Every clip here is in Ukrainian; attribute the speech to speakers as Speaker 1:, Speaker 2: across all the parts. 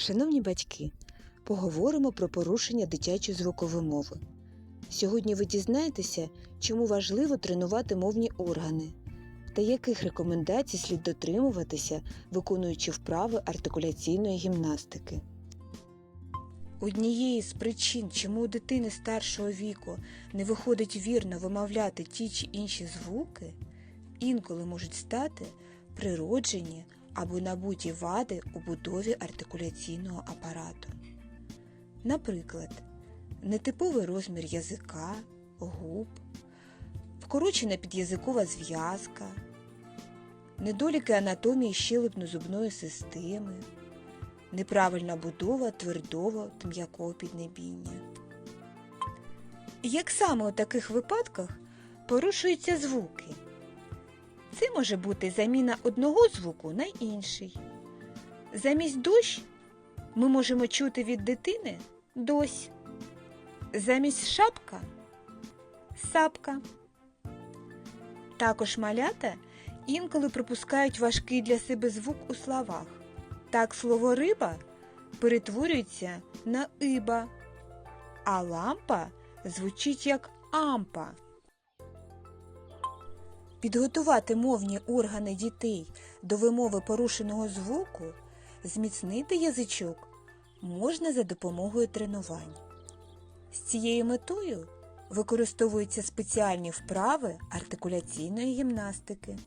Speaker 1: Шановні батьки, поговоримо про порушення дитячої звукової мови. Сьогодні ви дізнаєтеся, чому важливо тренувати мовні органи та яких рекомендацій слід дотримуватися, виконуючи вправи артикуляційної гімнастики. Однією з причин, чому у дитини старшого віку не виходить вірно вимовляти ті чи інші звуки, інколи можуть стати природжені або набуті вади у будові артикуляційного апарату. Наприклад, нетиповий розмір язика, губ, вкорочена підязикова зв'язка, недоліки анатомії щелепно-зубної системи, неправильна будова твердого та м'якого піднебіння. Як саме у таких випадках порушуються звуки? Це може бути заміна одного звуку на інший. Замість дощ ми можемо чути від дитини дось. Замість шапка сапка. Також малята інколи пропускають важкий для себе звук у словах. Так слово риба перетворюється на иба, а лампа звучить як ампа. Підготувати мовні органи дітей до вимови порушеного звуку, зміцнити язичок можна за допомогою тренувань. З цією метою використовуються спеціальні вправи артикуляційної гімнастики.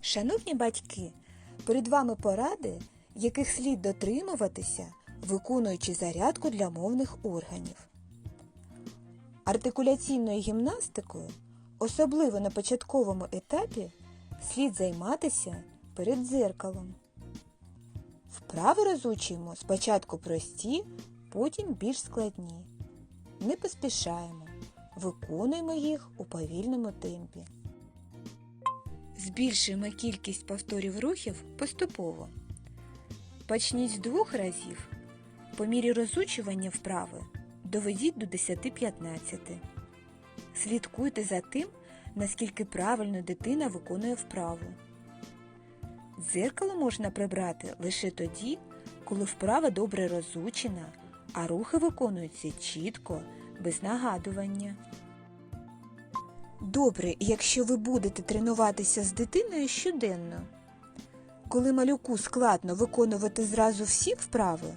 Speaker 1: Шановні батьки, перед вами поради, яких слід дотримуватися, виконуючи зарядку для мовних органів. Артикуляційною гімнастикою, особливо на початковому етапі, слід займатися перед дзеркалом. Вправи розучуємо спочатку прості, потім більш складні. Не поспішаємо, виконуємо їх у повільному темпі. Збільшуємо кількість повторів рухів поступово. Почніть з двох разів. По мірі розучування вправи доведіть до 10-15. Слідкуйте за тим, наскільки правильно дитина виконує вправу. Дзеркало можна прибрати лише тоді, коли вправа добре розучена, а рухи виконуються чітко, без нагадування. Добре, якщо ви будете тренуватися з дитиною щоденно. Коли малюку складно виконувати зразу всі вправи,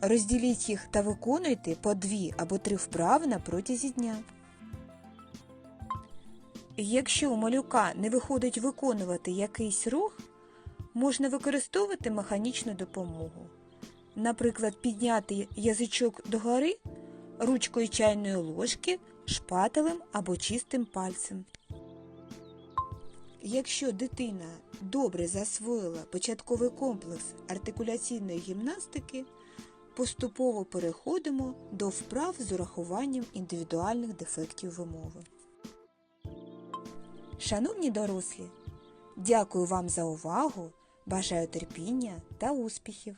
Speaker 1: розділіть їх та виконуйте по дві або три вправи на протязі дня. Якщо у малюка не виходить виконувати якийсь рух, можна використовувати механічну допомогу. Наприклад, підняти язичок догори ручкою чайної ложки, шпателем або чистим пальцем. Якщо дитина добре засвоїла початковий комплекс артикуляційної гімнастики, поступово переходимо до вправ з урахуванням індивідуальних дефектів вимови. Шановні дорослі, дякую вам за увагу, бажаю терпіння та успіхів!